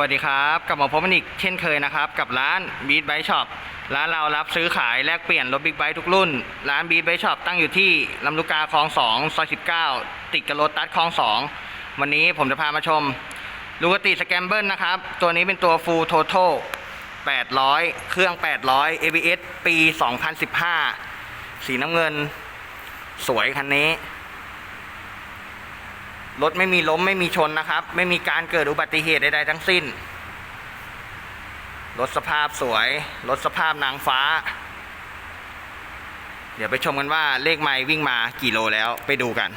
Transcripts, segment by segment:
วัสดีครับ กลับมาพบกันอีกเช่นเคยนะครับ กับร้าน Beat Bike Shop ร้านเรารับซื้อขายแลกเปลี่ยนรถบิ๊กไบค์ทุกรุ่น ร้าน Beat Bike Shop ตั้งอยู่ที่ลำลูกกาคลอง2ซอย19 ติดกับรถตัดคลอง 2 วันนี้ผมจะพามาชมลูกติสแกมเบิลนะครับ ตัวนี้เป็นตัว Full Total 800 เครื่อง 800 ABS ปี 2015 สีน้ำเงิน สวยคันนี้ รถไม่มีล้มไม่มีชนนะครับ ไม่มีการเกิดอุบัติเหตุใดๆทั้งสิ้น รถสภาพสวย รถสภาพนางฟ้า เดี๋ยวไปชมกันว่าเลขไม้วิ่งมากี่โลแล้วไปดูกัน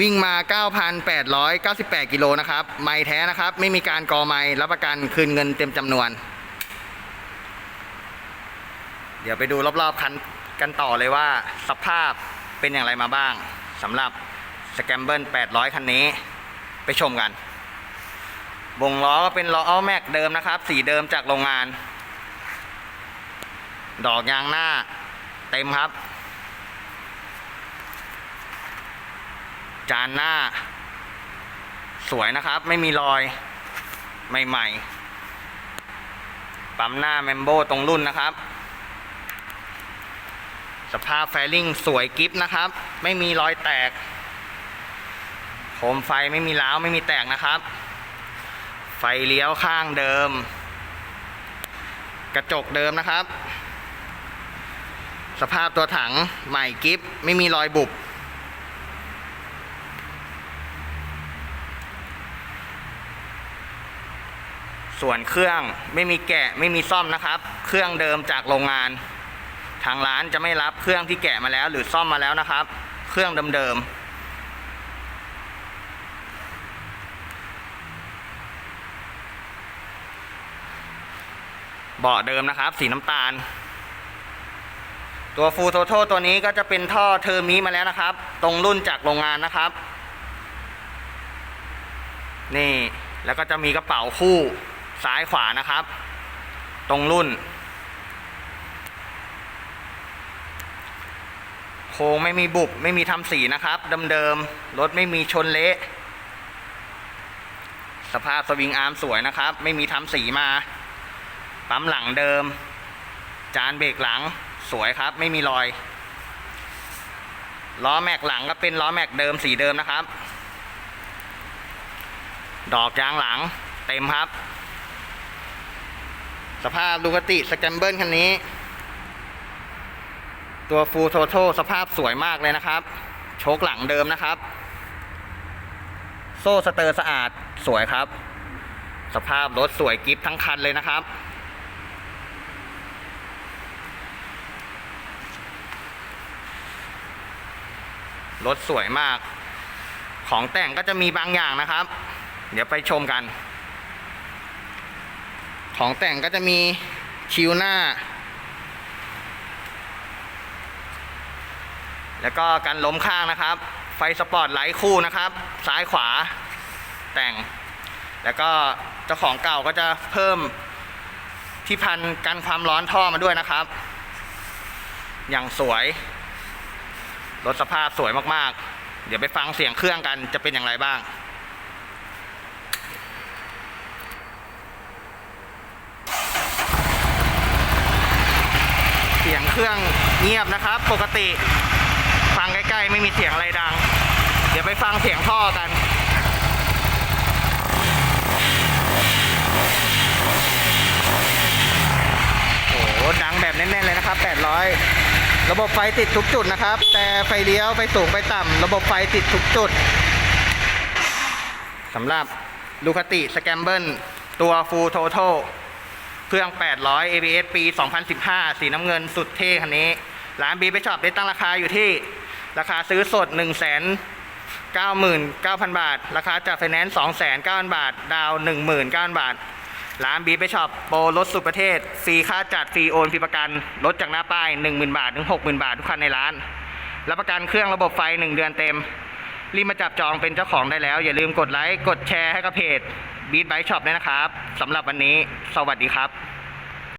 วิ่งมา 9,898 กิโลนะครับ ไม้แท้นะครับ ไม่มีการกอไม้รับประกันคืนเงินเต็มจำนวน เดี๋ยวไปดูรอบๆคันกันต่อเลยว่าสภาพเป็นอย่างไรมาบ้างสำหรับสแกมเบิล800 คันนี้ ไปชมกันวงล้อก็เป็นล้อแม็กเดิมนะครับ สีเดิมจากโรงงาน ดอกยางหน้าเต็มครับ จานหน้า สวยนะครับ ไม่มีรอยใหม่ ๆ ปั๊มหน้าเมมโบตรงรุ่นนะครับ สภาพแฟลิงสวยกิฟนะครับ ไม่มีรอยแตก โคมไฟไม่มีร้าวไม่มีแตกนะครับ ไฟเลี้ยวข้างเดิม กระจกเดิมนะครับ สภาพตัวถังใหม่กิฟไม่มีรอยบุบส่วนเครื่องไม่มีแกะไม่มีซ่อมนะครับ เครื่องเดิมจากโรงงาน ทางร้านจะไม่รับเครื่องที่แกะมาแล้ว หรือซ่อมมาแล้วนะครับ เครื่องเดิมๆเบาะเดิมนะครับ สีน้ำตาล ตัวฟูโ t โ t ตัวนี้ก็จะเป็นท่อเทอร์มิมาแล้วนะครับ ตรงรุ่นจากโรงงานนะครับ นี่แล้วก็จะมีกระเป๋าคู่ซ้ายขวานะครับ ตรงรุ่น โค้งไม่มีบุบ ไม่มีทำสีนะครับ เดิมๆ รถไม่มีชนเละ สภาพสวิงอาร์มสวยนะครับ ไม่มีทำสีมา ปั๊มหลังเดิม จานเบรกหลังสวยครับ ไม่มีรอย ล้อแม็กหลังก็เป็นล้อแม็กเดิมสีเดิมนะครับ ดอกยางหลังเต็มครับ สภาพดูกติสแกมเบิลคันนี้ ตัวฟู l โ t โ t สภาพสวยมากเลยนะครับ โชคหลังเดิมนะครับ โซ่สเตอร์สะอาดสวยครับ สภาพรถสวยกิฟทั้งคันเลยนะครับรถสวยมาก ของแต่งก็จะมีบางอย่างนะครับ เดี๋ยวไปชมกัน ของแต่งก็จะมีคิวหน้า แล้วก็กันล้มข้างนะครับ ไฟสปอร์ตไลท์คู่นะครับ ซ้ายขวาแต่ง แล้วก็เจ้าของเก่าก็จะเพิ่มที่พันกันความร้อนท่อมาด้วยนะครับ อย่างสวย รถสภาพสวยมากๆ เดี๋ยวไปฟังเสียงเครื่องกันจะเป็นอย่างไรบ้างเสียงเครื่องเงียบนะครับ ปกติ ไม่มีเสียงอะไรดัง เดี๋ยวไปฟังเสียงท่อกันโอ้โหดังแบบแน่นๆเลยนะครับ 800 ระบบไฟติดทุกจุดนะครับ แต่ไฟเลี้ยวไฟสูงไฟต่ำระบบไฟติดทุกจุดสำหรับลูคาติสแกมเบิลตัว Full Total เครื่อง 800 ABS ปี 2015 สีน้ำเงินสุดเท่คันนี้ ร้านบีไปช็อปได้ตั้งราคาอยู่ที่ ราคาซื้อสด 1 9 9 0 0 0 บาท ราคาจากไฟแนนซ์2 9 0 0 0 บาท ดาว 19,000 บาท ร้านบีไปช็อปโปรรถสุดประเทศฟรีค่าจัดฟรีโอนฟรีประกันลดจากหน้าป้าย 10,000 บาท ถึง 60,000 บาท ทุกคันในร้าน รับประกันเครื่องระบบไฟ 1 เดือนเต็ม รีบมาจับจองเป็นเจ้าของได้แล้ว อย่าลืมกดไลค์กดแชร์ให้กับเพจบีทไบช็อปด้วยนะครับสำหรับวันนี้ สวัสดีครับ